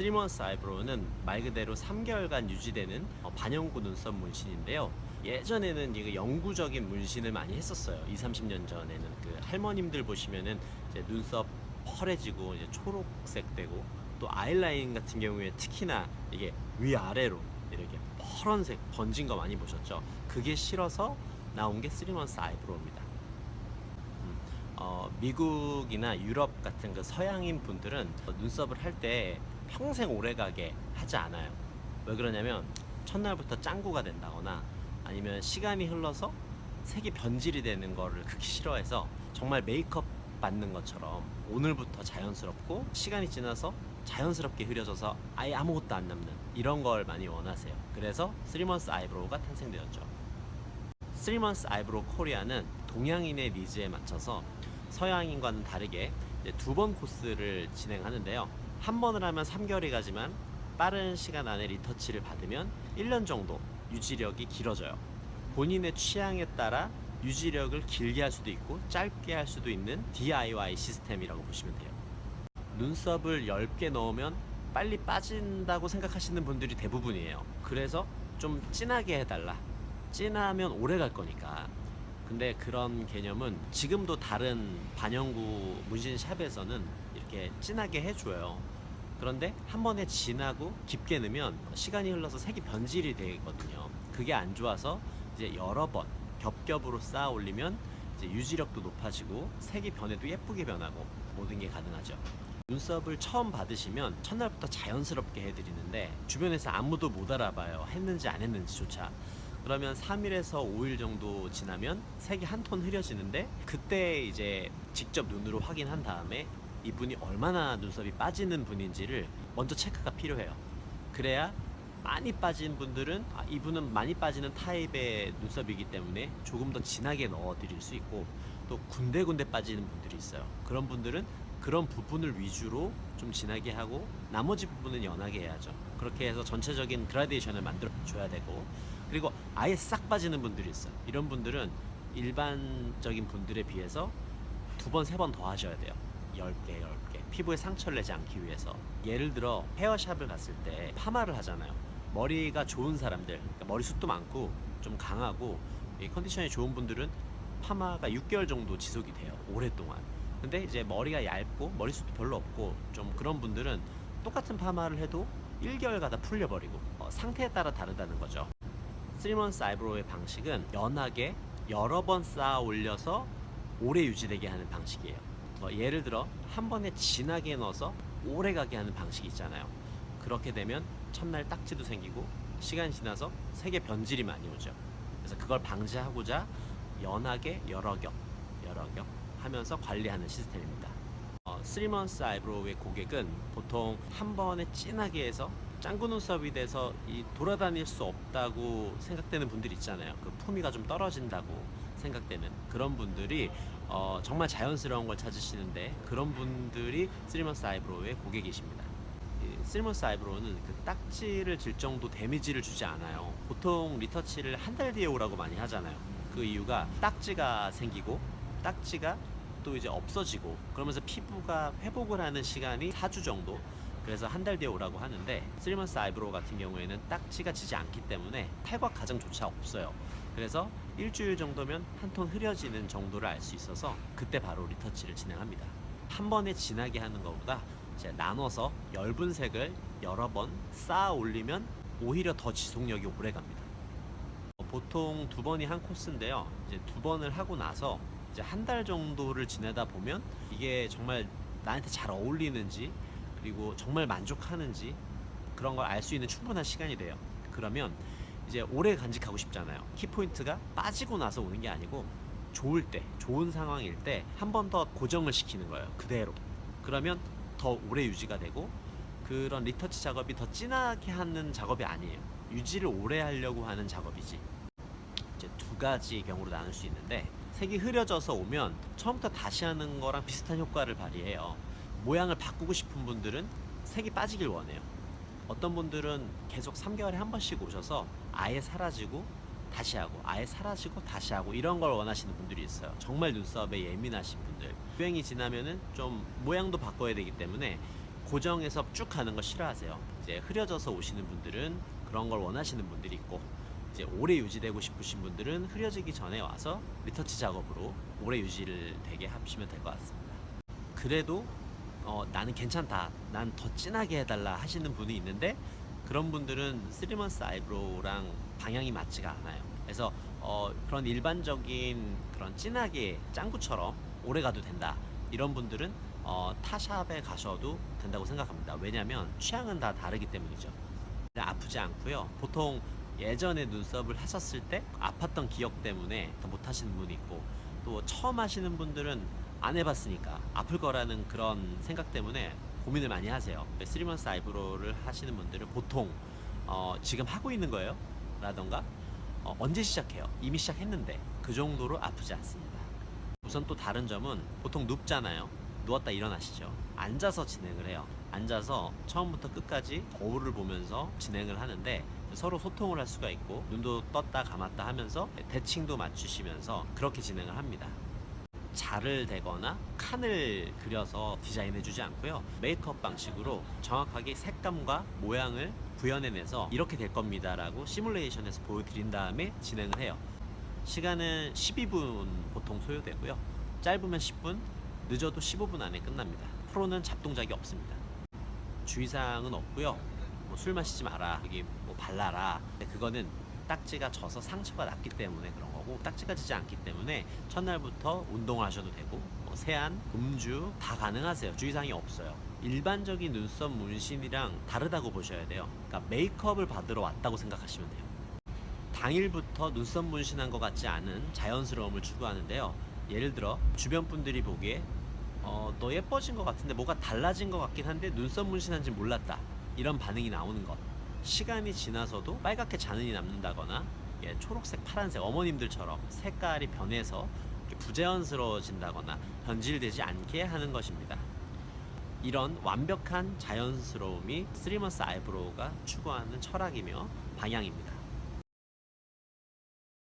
3months 아이브로우는 말 그대로 3개월간 유지되는 어, 반영구 눈썹 문신인데요. 예전에는 이거 영구적인 문신을 많이 했었어요. 2, 30년 전에는 그 할머님들 보시면은 이제 눈썹 펄해지고 이제 초록색 되고 또 아이라인 같은 경우에 특히나 이게 위아래로 이렇게 파란색 번진 거 많이 보셨죠? 그게 싫어서 나온 게 3months 아이브로우입니다. 음, 어, 미국이나 유럽 같은 그 서양인 분들은 눈썹을 할때 평생 오래가게 하지 않아요. 왜 그러냐면 첫날부터 짱구가 된다거나 아니면 시간이 흘러서 색이 변질이 되는 거를 극히 싫어해서 정말 메이크업 받는 것처럼 오늘부터 자연스럽고 시간이 지나서 자연스럽게 흐려져서 아예 아무것도 안 남는 이런 걸 많이 원하세요. 그래서 3months 아이브로우가 탄생되었죠. 3months 아이브로우 코리아는 동양인의 니즈에 맞춰서 서양인과는 다르게 두 번 코스를 진행하는데요. 한 번을 하면 3개월이 가지만 빠른 시간 안에 리터치를 받으면 1년 정도 유지력이 길어져요. 본인의 취향에 따라 유지력을 길게 할 수도 있고 짧게 할 수도 있는 DIY 시스템이라고 보시면 돼요. 눈썹을 10개 넣으면 빨리 빠진다고 생각하시는 분들이 대부분이에요. 그래서 좀 진하게 해달라. 진하면 오래 갈 거니까. 근데 그런 개념은 지금도 다른 반영구 문신샵에서는 이렇게 진하게 해줘요. 그런데 한 번에 진하고 깊게 넣으면 시간이 흘러서 색이 변질이 되거든요. 그게 안 좋아서 이제 여러 번 겹겹으로 쌓아 올리면 이제 유지력도 높아지고 색이 변해도 예쁘게 변하고 모든 게 가능하죠. 눈썹을 처음 받으시면 첫날부터 자연스럽게 해드리는데 주변에서 아무도 못 알아봐요. 했는지 안 했는지조차. 그러면 3일에서 5일 정도 지나면 색이 한 톤 흐려지는데 그때 이제 직접 눈으로 확인한 다음에 이분이 얼마나 눈썹이 빠지는 분인지를 먼저 체크가 필요해요. 그래야 많이 빠진 분들은 아, 이분은 많이 빠지는 타입의 눈썹이기 때문에 조금 더 진하게 넣어 드릴 수 있고 또 군데군데 빠지는 분들이 있어요. 그런 분들은 그런 부분을 위주로 좀 진하게 하고 나머지 부분은 연하게 해야죠. 그렇게 해서 전체적인 그라데이션을 만들어 줘야 되고 그리고 아예 싹 빠지는 분들이 있어요. 이런 분들은 일반적인 분들에 비해서 두 번, 세 번 더 하셔야 돼요. 10개, 10개. 피부에 상처를 내지 않기 위해서. 예를 들어 헤어샵을 갔을 때 파마를 하잖아요. 머리가 좋은 사람들, 그러니까 머리숱도 많고 좀 강하고 이 컨디션이 좋은 분들은 파마가 6개월 정도 지속이 돼요. 오랫동안. 근데 이제 머리가 얇고 머리숱도 별로 없고 좀 그런 분들은 똑같은 파마를 해도 1개월 가다 풀려버리고 어, 상태에 따라 다르다는 거죠. 3months 아이브로우의 방식은 연하게 여러 번 쌓아 올려서 오래 유지되게 하는 방식이에요. 뭐 예를 들어 한 번에 진하게 넣어서 오래 가게 하는 방식이 있잖아요. 그렇게 되면 첫날 딱지도 생기고 시간이 지나서 색의 변질이 많이 오죠. 그래서 그걸 방지하고자 연하게 여러 겹, 여러 겹 하면서 관리하는 시스템입니다. 어, 3months 아이브로우의 고객은 보통 한 번에 진하게 해서 짱구 눈썹이 돼서 이 돌아다닐 수 없다고 생각되는 분들 있잖아요. 그 품위가 좀 떨어진다고 생각되는 그런 분들이 어, 정말 자연스러운 걸 찾으시는데 그런 분들이 3months 아이브로우의 고객이십니다. 이 3months 아이브로우는 그 딱지를 질 정도 데미지를 주지 않아요. 보통 리터치를 한 달 뒤에 오라고 많이 하잖아요. 그 이유가 딱지가 생기고 딱지가 또 이제 없어지고 그러면서 피부가 회복을 하는 시간이 4주 정도 그래서 한 달 뒤에 오라고 하는데 3months 아이브로우 같은 경우에는 딱지가 지지 않기 때문에 탈곽 과정조차 없어요 그래서 일주일 정도면 한 톤 흐려지는 정도를 알 수 있어서 그때 바로 리터치를 진행합니다 한 번에 진하게 하는 것보다 이제 나눠서 엷은 색을 여러 번 쌓아 올리면 오히려 더 지속력이 오래 갑니다 어, 보통 두 번이 한 코스인데요. 이제 두 번을 하고 나서 이제 한 달 정도를 지내다 보면 이게 정말 나한테 잘 어울리는지 그리고 정말 만족하는지 그런 걸 알 수 있는 충분한 시간이 돼요. 그러면 이제 오래 간직하고 싶잖아요. 키포인트가 빠지고 나서 오는 게 아니고 좋을 때, 좋은 상황일 때 한 번 더 고정을 시키는 거예요. 그대로. 그러면 더 오래 유지가 되고 그런 리터치 작업이 더 진하게 하는 작업이 아니에요. 유지를 오래 하려고 하는 작업이지. 이제 두 가지 경우로 나눌 수 있는데 색이 흐려져서 오면 처음부터 다시 하는 거랑 비슷한 효과를 발휘해요. 모양을 바꾸고 싶은 분들은 색이 빠지길 원해요. 어떤 분들은 계속 3개월에 한 번씩 오셔서 아예 사라지고 다시 하고 아예 사라지고 다시 하고 이런 걸 원하시는 분들이 있어요. 정말 눈썹에 예민하신 분들. 유행이 지나면은 좀 모양도 바꿔야 되기 때문에 고정해서 쭉 가는 걸 싫어하세요. 이제 흐려져서 오시는 분들은 그런 걸 원하시는 분들이 있고 이제 오래 유지되고 싶으신 분들은 흐려지기 전에 와서 리터치 작업으로 오래 유지를 되게 하시면 될 것 같습니다. 그래도 어, 나는 괜찮다. 난 더 진하게 해달라 하시는 분이 있는데 그런 분들은 3months 아이브로우랑 방향이 맞지가 않아요. 그래서 어, 그런 일반적인 그런 진하게 짱구처럼 오래 가도 된다. 이런 분들은 어, 타샵에 가셔도 된다고 생각합니다. 왜냐하면 취향은 다 다르기 때문이죠. 아프지 않고요. 보통 예전에 눈썹을 하셨을 때 아팠던 기억 때문에 더못 하시는 분이 있고 또 처음 하시는 분들은 안 해봤으니까 아플 거라는 그런 생각 때문에 고민을 많이 하세요. 3months 아이브로를 하시는 분들은 보통 어, 지금 하고 있는 거예요? 라던가 어, 언제 시작해요? 이미 시작했는데 그 정도로 아프지 않습니다. 우선 또 다른 점은 보통 눕잖아요. 누웠다 일어나시죠. 앉아서 진행을 해요. 앉아서 처음부터 끝까지 거울을 보면서 진행을 하는데 서로 소통을 할 수가 있고 눈도 떴다 감았다 하면서 대칭도 맞추시면서 그렇게 진행을 합니다. 자를 대거나 칸을 그려서 디자인해 주지 않고요. 메이크업 방식으로 정확하게 색감과 모양을 구현해내서 이렇게 될 겁니다라고 시뮬레이션에서 보여드린 다음에 진행을 해요. 시간은 12분 보통 소요되고요. 짧으면 10분, 늦어도 15분 안에 끝납니다. 프로는 잡동작이 없습니다. 주의사항은 없고요. 뭐 술 마시지 마라, 여기 뭐 발라라. 그거는 딱지가 져서 상처가 났기 때문에 그런 거고 딱지가 지지 않기 때문에 첫날부터 운동을 하셔도 되고 뭐 세안, 음주 다 가능하세요. 주의사항이 없어요. 일반적인 눈썹 문신이랑 다르다고 보셔야 돼요. 그러니까 메이크업을 받으러 왔다고 생각하시면 돼요. 당일부터 눈썹 문신한 것 같지 않은 자연스러움을 추구하는데요. 예를 들어 주변 분들이 보기에 어, 너 예뻐진 것 같은데 뭐가 달라진 것 같긴 한데 눈썹 문신한지 몰랐다. 이런 반응이 나오는 것. 시간이 지나서도 빨갛게 잔흔이 남는다거나 예, 초록색, 파란색 어머님들처럼 색깔이 변해서 부자연스러워진다거나 변질되지 않게 하는 것입니다. 이런 완벽한 자연스러움이 3months 아이브로우가 추구하는 철학이며 방향입니다.